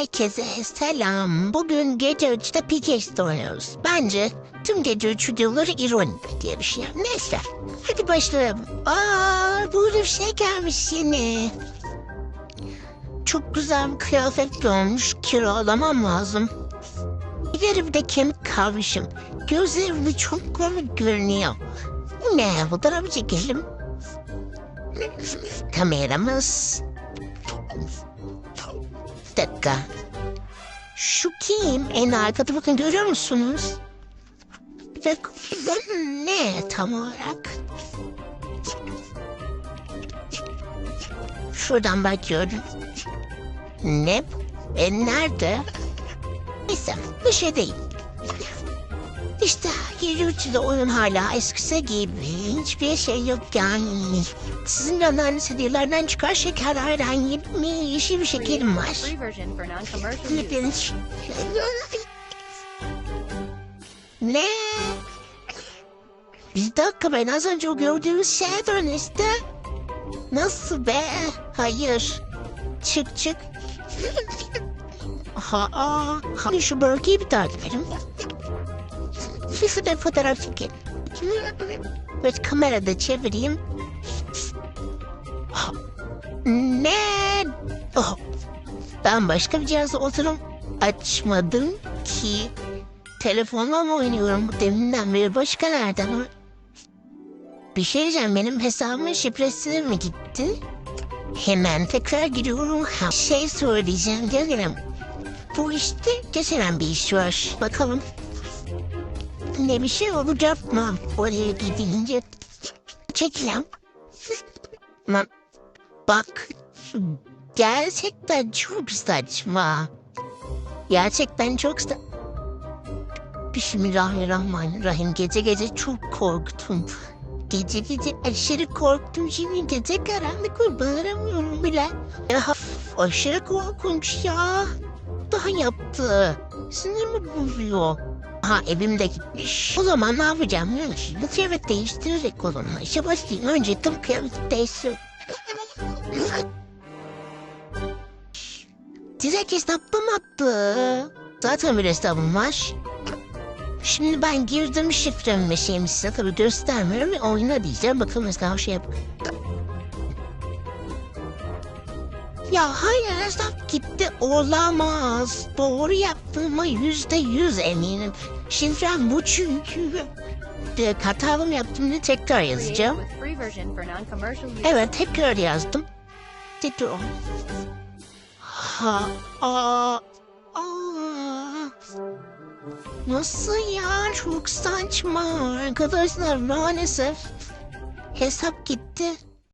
Herkese selam. Bugün gece 3'te Pickaxe oynuyoruz. Bence tüm gece 3 videoları ironik diye bir şey. Neyse. Hadi başlayalım. Aa, burada bir şey gelmiş yine. Çok güzel bir kıyafet görmüş. Kiralamam lazım. Giderim de kemik kalmışım. Gözlerim çok komik görünüyor. Ne fotoğraf çekelim. Kameramız. Bir dakika. Şu kim? En arkada bakın görüyor musunuz? Bir bu Ne tam olarak? Şuradan bakıyorum. Ne? E nerede? Neyse bir şey değil. İşte geri üçlü oyun hala eskisi gibi. Hiçbir şey yok yani. Sizin anneanne serilerden çıkar şeker ayran yemiş. Bir şekerim var. Ne? Bir dakika ben az önce o gördüğümüz şeye dönüştü. Nasıl be? Hayır. Çık çık. Ha, ha. Şu bölgeyi bir takip edin. Bir de fotoğraf çekin. Ve kamerada çevireyim. Ha, Ne? Oh. Ben başka bir cihazla oturum açmadım ki. Telefonla mı oynuyorum deminden beri başka nereden? Bir şey diyeceğim benim hesabımın şifresi mi gitti? Hemen tekrar giriyorum. Ha, şey söyleyeceğim gelirim. Bu işte geçen bir iş var. Bakalım. Ne bir şey olacak mı? Oraya gidince. Çekilem. Ama Bak gerçekten çok saçma. Gerçekten çok sa... Bismillahirrahmanirrahim. Gece gece çok korktum. Gece gece aşırı korktum. Şimdi gece karanlık ve bağıramıyorum bile. Ya, aşırı korkunç ya. Daha yaptı. Sinirimi bozuyor. Ha evim de gitmiş. O zaman ne yapacağım biliyor musun? Bu kıyafet değiştirerek onunla işe başlayayım. Önce tüm kıyafet değiştir. Direkt hesabım attı. Zaten bir hesabım var. Şimdi ben girdim şifremi şeyimi size tabii göstermiyorum ve oyuna diyeceğim. Bakın mesela şey yap. Ya hayır hesap gitti olamaz. Doğru yaptığıma yüzde yüz eminim. Şifrem bu çünkü. De, hatalı yaptım diye tekrar yazacağım. Evet tekrar yazdım. Tekrar. Ha, aa, aa. Nasıl ya? Çok saçma. Arkadaşlar maalesef hesap gitti.